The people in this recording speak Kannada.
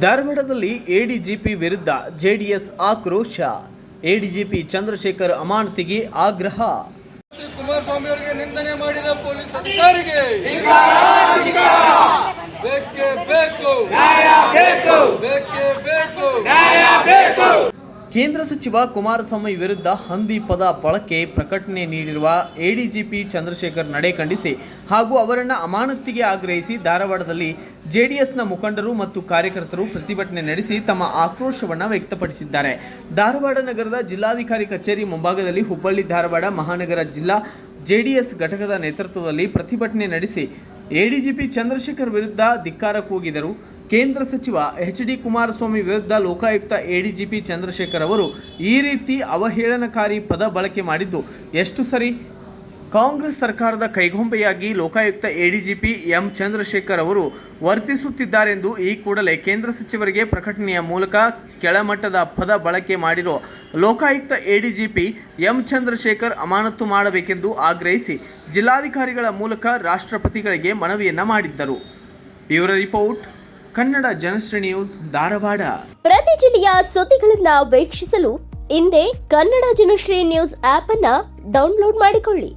ಧಾರವಾಡದಲ್ಲಿ ಎಡಿಜಿಪಿ ವಿರುದ್ಧ ಜೆಡಿಎಸ್ ಆಕ್ರೋಶ. ಎಡಿಜಿಪಿ ಚಂದ್ರಶೇಖರ್ ಅಮಾನತಿಗೆ ಆಗ್ರಹ. ಕುಮಾರಸ್ವಾಮಿ ಅವರಿಗೆ ನಿಂದನೆ ಮಾಡಿದ ಪೊಲೀಸ್ ಅಧಿಕಾರಿಗೆ. ಬೇಕೇ ಬೇಕು. ಬೇಕೇ ಬೇಕು. ಕೇಂದ್ರ ಸಚಿವ ಕುಮಾರಸ್ವಾಮಿ ವಿರುದ್ಧ ಹಂದಿ ಪದ ಬಳಕೆ ಪ್ರಕಟಣೆ ನೀಡಿರುವ ಎಡಿಜಿಪಿ ಚಂದ್ರಶೇಖರ್ ನಡೆ ಖಂಡಿಸಿ ಹಾಗೂ ಅವರನ್ನು ಅಮಾನತಿಗೆ ಆಗ್ರಹಿಸಿ ಧಾರವಾಡದಲ್ಲಿ ಜೆಡಿಎಸ್ನ ಮುಖಂಡರು ಮತ್ತು ಕಾರ್ಯಕರ್ತರು ಪ್ರತಿಭಟನೆ ನಡೆಸಿ ತಮ್ಮ ಆಕ್ರೋಶವನ್ನು ವ್ಯಕ್ತಪಡಿಸಿದ್ದಾರೆ. ಧಾರವಾಡ ನಗರದ ಜಿಲ್ಲಾಧಿಕಾರಿ ಕಚೇರಿ ಮುಂಭಾಗದಲ್ಲಿ ಹುಬ್ಬಳ್ಳಿ ಧಾರವಾಡ ಮಹಾನಗರ ಜಿಲ್ಲಾ ಜೆಡಿಎಸ್ ಘಟಕದ ನೇತೃತ್ವದಲ್ಲಿ ಪ್ರತಿಭಟನೆ ನಡೆಸಿ ಎಡಿಜಿಪಿ ಚಂದ್ರಶೇಖರ್ ವಿರುದ್ಧ ಧಿಕ್ಕಾರ ಕೂಗಿದರು. ಕೇಂದ್ರ ಸಚಿವ ಎಚ್ ಡಿ ಕುಮಾರಸ್ವಾಮಿ ವಿರುದ್ಧ ಲೋಕಾಯುಕ್ತ ಎಡಿಜಿಪಿ ಚಂದ್ರಶೇಖರ್ ಅವರು ಈ ರೀತಿ ಅವಹೇಳನಕಾರಿ ಪದ ಬಳಕೆ ಮಾಡಿದ್ದು ಎಷ್ಟು ಸರಿ? ಕಾಂಗ್ರೆಸ್ ಸರ್ಕಾರದ ಕೈಗೊಂಬೆಯಾಗಿ ಲೋಕಾಯುಕ್ತ ಎಡಿಜಿಪಿ ಎಂ ಚಂದ್ರಶೇಖರ್ ಅವರು ವರ್ತಿಸುತ್ತಿದ್ದಾರೆಂದು ಈ ಕೂಡಲೇ ಕೇಂದ್ರ ಸಚಿವರಿಗೆ ಪ್ರಕಟಣೆಯ ಮೂಲಕ ಕೆಳಮಟ್ಟದ ಪದ ಬಳಕೆ ಮಾಡಿರೋ ಲೋಕಾಯುಕ್ತ ಎಡಿಜಿಪಿ ಎಂ ಚಂದ್ರಶೇಖರ್ ಅಮಾನತು ಮಾಡಬೇಕೆಂದು ಆಗ್ರಹಿಸಿ ಜಿಲ್ಲಾಧಿಕಾರಿಗಳ ಮೂಲಕ ರಾಷ್ಟ್ರಪತಿಗಳಿಗೆ ಮನವಿಯನ್ನು ಮಾಡಿದ್ದರು. Bureau report. Kannada Janashree news, Dharwad. ಪ್ರತಿ ಜಿಲ್ಲೆಯ ಸುದ್ದಿಗಳನ್ನ ವೀಕ್ಷಿಸಲು ಹಿಂದೆ ಕನ್ನಡ ಜನಶ್ರೀ ನ್ಯೂಸ್ ಆಪ್ ಅನ್ನ ಡೌನ್ಲೋಡ್ ಮಾಡಿಕೊಳ್ಳಿ.